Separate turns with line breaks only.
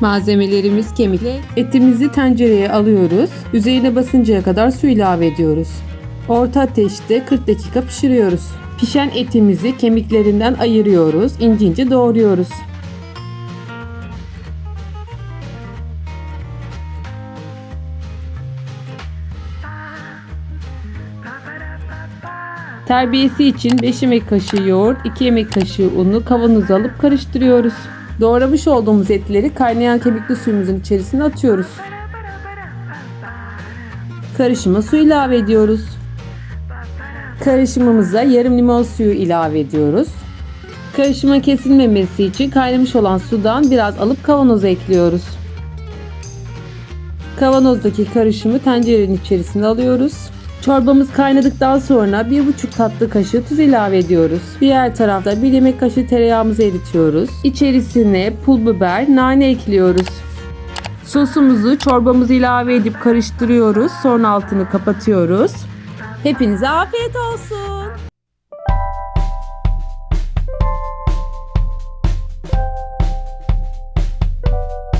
Malzemelerimiz kemikle etimizi tencereye alıyoruz. Üzerine basıncaya kadar su ilave ediyoruz. Orta ateşte 40 dakika pişiriyoruz. Pişen etimizi kemiklerinden ayırıyoruz. ince ince doğruyoruz. Terbiyesi için 5 yemek kaşığı yoğurt, 2 yemek kaşığı unu kavanoza alıp karıştırıyoruz. Doğramış olduğumuz etleri kaynayan kemikli suyumuzun içerisine atıyoruz. Karışıma su ilave ediyoruz. Karışımımıza yarım limon suyu ilave ediyoruz. Karışımın kesilmemesi için kaynamış olan sudan biraz alıp kavanoza ekliyoruz. Kavanozdaki karışımı tencerenin içerisine alıyoruz. Çorbamız kaynadıktan sonra 1,5 tatlı kaşığı tuz ilave ediyoruz. Diğer tarafta 1 yemek kaşığı tereyağımızı eritiyoruz. İçerisine pul biber, nane ekliyoruz. Sosumuzu çorbamızı ilave edip karıştırıyoruz. Sonra altını kapatıyoruz. Hepinize afiyet olsun.